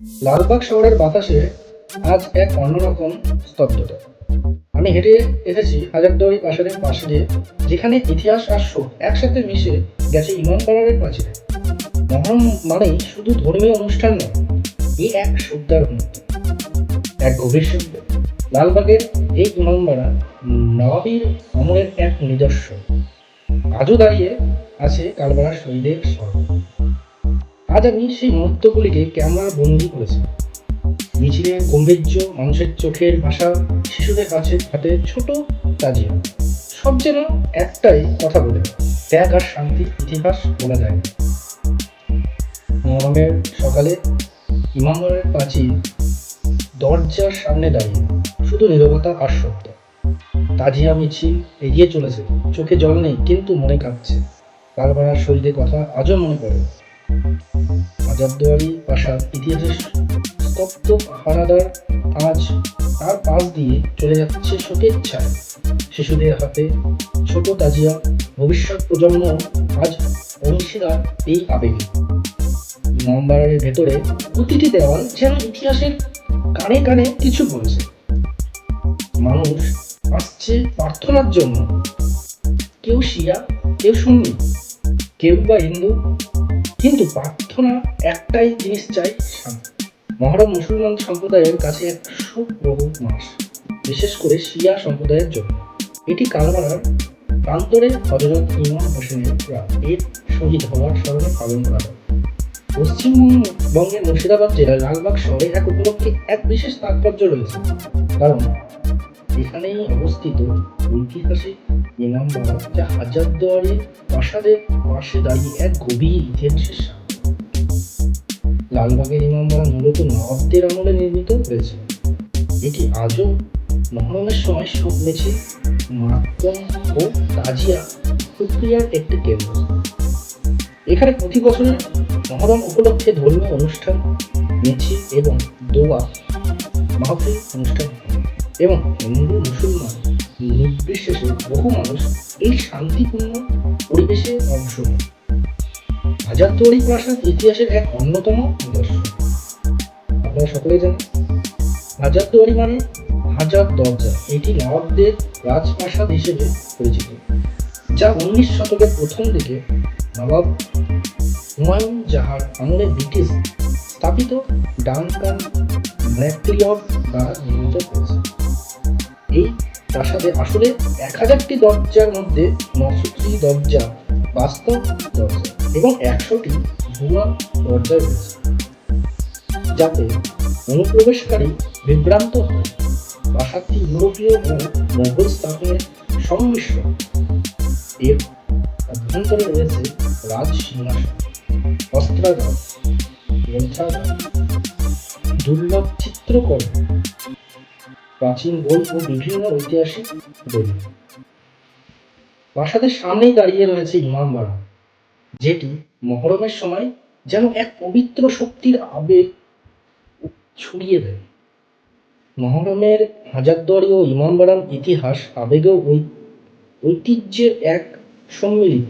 লালবাগ শহরের বাতাসে আজ এক অন্যরকম স্তব্ধতা। আমি হেঁটে এসেছি হাজারদুয়ারি প্রাসাদের পাশে দিয়ে, যেখানে ইতিহাস আর শোক একসাথে মিশে গেছে ইমামবাড়ারের প্রাচীরে মহরম মানেই শুধু ধর্মীয় অনুষ্ঠান নয় এই এক শ্রদ্ধার মুহূর্ত এক গভীর শব্দ, লালবাগের এই ইমামবাড়া নবাবীর অমরের এক নিজস্ব। আজও দাঁড়িয়ে আছে কালবাড়ার শহীদের স্মরণ। আজ আমি সেই মুহূর্তগুলিকে ক্যামেরা বন্দি করেছি। মিছিলের গম্ভীর্য মানুষের চোখের ভাষা শিশুদের কাছে হাতে ছোট তাজিয়া। সব যেন একটাই কথা বলে, ত্যাগ আর শান্তি ইতিহাস বলা যায়। মহরমের সকালে ইমামবাড়ের প্রাচীর দরজার সামনে দাঁড়িয়ে শুধু নীরবতা আর শব্দ। তাজিয়া মিছিল এগিয়ে চলেছে, চোখে জল নেই কিন্তু মনে কাঁপছে। কারবারার শহীদের কথা আজও মনে পড়ে। হাজারদুয়ারি প্রাসাদ ইতিহাসের স্তব্ধ পাহারাদার আজ তার পাশ দিয়ে চলে যাচ্ছে শোকের ছায়। শিশুদের হাতে ছোট তাজিয়া ভবিষ্যৎ প্রজন্ম আজ অংশীদার এই আবেগে। নম্বরের ভেতরে প্রতিটি দেওয়াল যেন ইতিহাসের কানে কানে কিছু বলছে। মানুষ আসছে প্রার্থনার জন্য। কেউ শিয়া, কেউ সুন্নি, কেউ বা হিন্দু কিন্তু প্রার্থনা একটাই জিনিস চাই, শান্তি। মহরম মুসলমান সম্প্রদায়ের কাছে এক সুপ্রভু মাস, বিশেষ করে শিয়া সম্প্রদায়ের জন্য। এটি কালবারার প্রান্তরে হজরত ইমাম হোসেনের এর শহীদ হওয়ার স্মরণে পালন করা হয়। পশ্চিমবঙ্গের মুর্শিদাবাদ জেলার লালবাগ শহরে এক উপলক্ষে এক বিশেষ তাৎপর্য রয়েছে। কারণ এখানেই অবস্থিত ঐতিহাসিক প্রাসাদের পাশে দাঁড়িয়ে এক গভীর ইতিহাসের লালবাগের ইমামবাড়া মূলত নবাবদের আমলে নির্মিত হয়েছে। এটি আজও মহরমের সময় মিছিল মাতম ও তাজিয়া একটি কেন্দ্র। এখানে প্রতি বছর মহরম উপলক্ষে ধর্মীয় অনুষ্ঠান মিছিল এবং দোয়া, মাহফিল অনুষ্ঠান এবং হিন্দু, মুসলমান নির্বিশেষে বহু মানুষ এই শান্তিপূর্ণ পরিবেশে অংশ নেয়। হাজারদুয়ারি প্রাসাদ ইতিহাসের এক অন্যতম নিদর্শন। আপনারা সকলেই জানেন মানে হাজার দরজা। এটি নবাবদের রাজপ্রাসাদ হিসেবে পরিচিত, যা উনিশ শতকের প্রথম দিকে নবাব হুমায়ুন জাহার আমলে ব্রিটিশ স্থাপিত ডানকান দ্বারা নির্মিত এই প্রাসাদে আসলে এক হাজারটি দরজার মধ্যে নশোটি দরজা, বাস্তব দরজা এবং একশোটি ভুয়া দরজা রয়েছে, যাতে অনুপ্রবেশকারী বিভ্রান্ত হয়। প্রাসাদটি ইউরোপীয় ও মোগল স্থাপনের সংমিশ্রণ। এর অভ্যন্তরে রয়েছে রাজ সিংহাসন অস্ত্রাগার গ্রন্থাগার, দুর্লভ চিত্রকর্ম প্রাচীন বই ও বিভিন্ন ঐতিহাসিক বই প্রাসাদের সামনেই দাঁড়িয়ে রয়েছে ইমামবাড়া যেটি মহরমের সময় যেন এক পবিত্র শক্তির আবেগ ছড়িয়ে দেয়। মহরমের হাজারদুয়ারি ও ইমামবাড়ার ইতিহাস আবেগ ও ঐতিহ্যের এক সম্মিলিত।